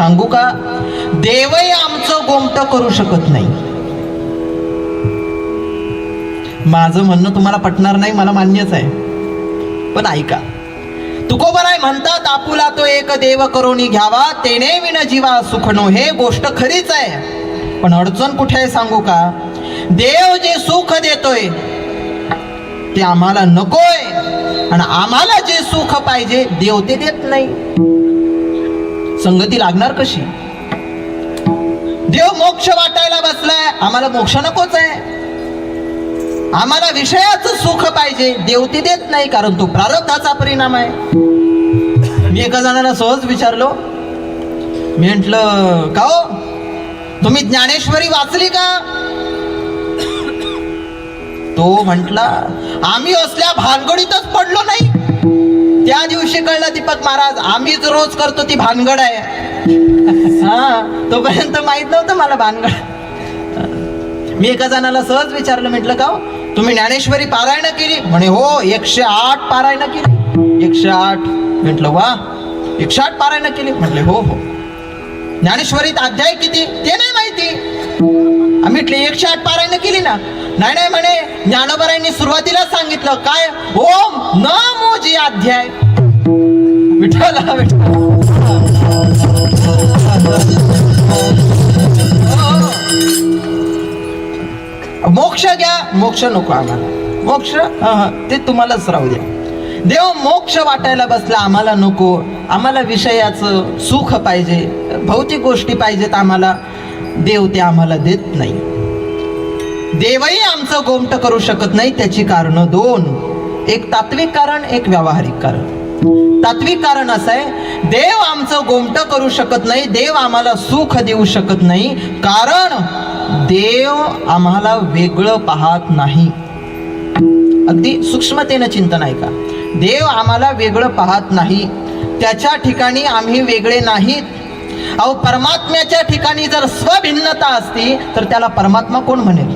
सांगू का? देवही आमचं गोमट करू शकत नाही. माझं म्हणणं तुम्हाला पटणार नाही मला मान्यच आहे. पण ऐका. तुकोबराय म्हणतात आपुला तो एक देव करोनी घ्यावा तेने विन जीवा सुखनो हे गोष्ट खरीच आहे. पण अडचण कुठे आहे सांगू का? देव जे सुख देतोय ते आम्हाला नकोय. आणि आम्हाला जे सुख पाहिजे देव ते देत नाही. संगती लागणार कशी? देव मोक्ष वाटायला बसलाय. आम्हाला मोक्ष नकोच आहे. आम्हाला विषयाचं सुख पाहिजे. देव ते देत नाही कारण तो प्रारब्धाचा परिणाम आहे. मी एका जणांना सहज विचारलो. मी म्हटलं का हो? तुम्ही ज्ञानेश्वरी वाचली का? तो म्हटला आम्ही असल्या भानगडीतच पडलो नाही. त्या दिवशी कळलं दीपक महाराज आम्हीच रोज करतो ती भानगड आहे. हा तोपर्यंत माहीत नव्हतं मला भानगड. मी एका जणाला सहज विचारलं म्हटलं का हो, तुम्ही ज्ञानेश्वरी पारायण केली? म्हणे हो एकशे आठ पारायण केली. एकशे आठ. म्हटलं वा एकशे आठ पारायण केली? म्हटले हो हो. ज्ञानेश्वरीत अध्याय किती? ते नाही माहिती. म्हटले एकशे आठ पारायण केली ना. नाही नाही म्हणे ज्ञानोबरायांनी सुरुवातीला सांगितलं काय? ओम न मोजी अध्याय. विठ्ठल मोक्ष घ्या मोक्ष नको आम्हाला. मोक्ष? हा, हा, ते तुम्हालाच राहू द्या. देव मोक्ष वाटायला बसला आम्हाला नको. आम्हाला विषयाचं सुख पाहिजे भौतिक गोष्टी पाहिजेत आम्हाला. देव ते आम्हाला देत नाही. देवही आमचं गोमट करू शकत नाही त्याची कारणं दोन. एक तात्विक कारण एक व्यावहारिक कारण. तात्विक कारण असं आहे देव आमचं गोमट करू शकत नाही देव आम्हाला सुख देऊ शकत नाही कारण देव आम्हाला वेगळं पाहत नाही. अगदी सूक्ष्मतेनं चिंतन आहे का देव आम्हाला वेगळं पाहत नाही. त्याच्या ठिकाणी आम्ही वेगळे नाहीत. अहो परमात्म्याच्या ठिकाणी जर स्वभिन्नता असती तर त्याला परमात्मा कोण म्हणेल?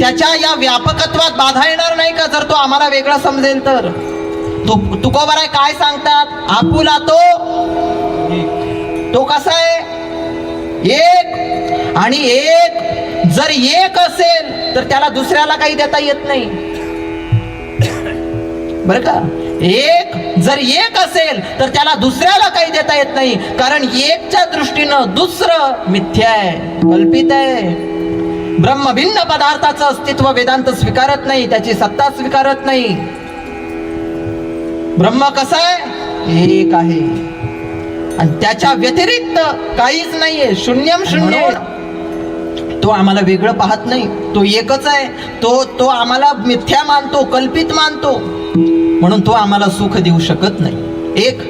त्याच्या या व्यापकत्वात बाधा येणार नाही का जर तो आम्हाला वेगळा समजेल तर? तु तुकोबराय काय सांगतात? आपुला तो तो कसा आहे? एक आणि एक जर एक असेल तर त्याला दुसऱ्याला काही देता येत नाही. बर का? एक जर एक असेल तर त्याला दुसऱ्याला काही देता येत नाही. कारण एकच्या दृष्टीनं दुसरं मिथ्या आहे कल्पित आहे. ब्रह्म भिन्न पदार्थाचं अस्तित्व वेदांत स्वीकारत नाही त्याची सत्ता स्वीकारत नाही. ब्रह्म कसा आहे? एक आहे. आणि त्याच्या व्यतिरिक्त काहीच नाहीये. शून्यम शून्य. तो आम्हाला वेगळं पाहत नाही. तो एकच आहे. तो तो आम्हाला मिथ्या मानतो कल्पित मानतो. म्हणून तो आम्हाला सुख देऊ शकत नाही. एक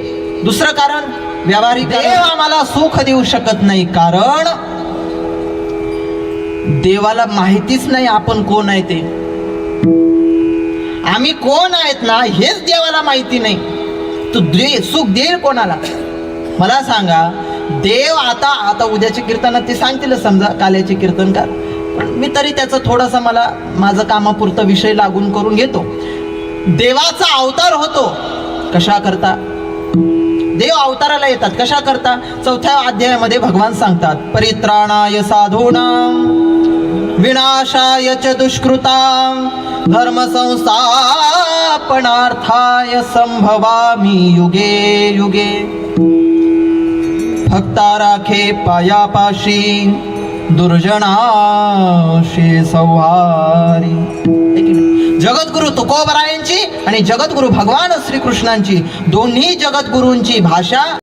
दुसरं कारण व्यावहारिक देव आम्हाला सुख देऊ शकत नाही कारण देवाला माहितीच नाही आपण कोण आहे ते. आम्ही कोण आहेत ना हेच देवाला माहिती नाही. तू दे सुख देईल कोणाला? मला सांगा देव आता आता उद्याचे कीर्तनात ते सांगतील समजा काल्याचे कीर्तनकार. पण मी तरी त्याचं थोडंसं मला माझं कामापुरतं विषय लागून करून घेतो. देवाचा अवतार होतो. कशा करता? देव अवताराला येतात. कशा करता? चौथ्या अध्यायामध्ये भगवान सांगतात परित्राणाय साधूना विनाशाय च दुष्कृतां धर्म संस्थापनार्थाय संभवामी युगे युगे. भक्ता राखे पायापाशी दुर्जनाशी संहारी. जगद्गुरु तुकोबरायांची आणि जगद्गुरु भगवान श्रीकृष्णांची दोन्ही जगद्गुरूंची भाषा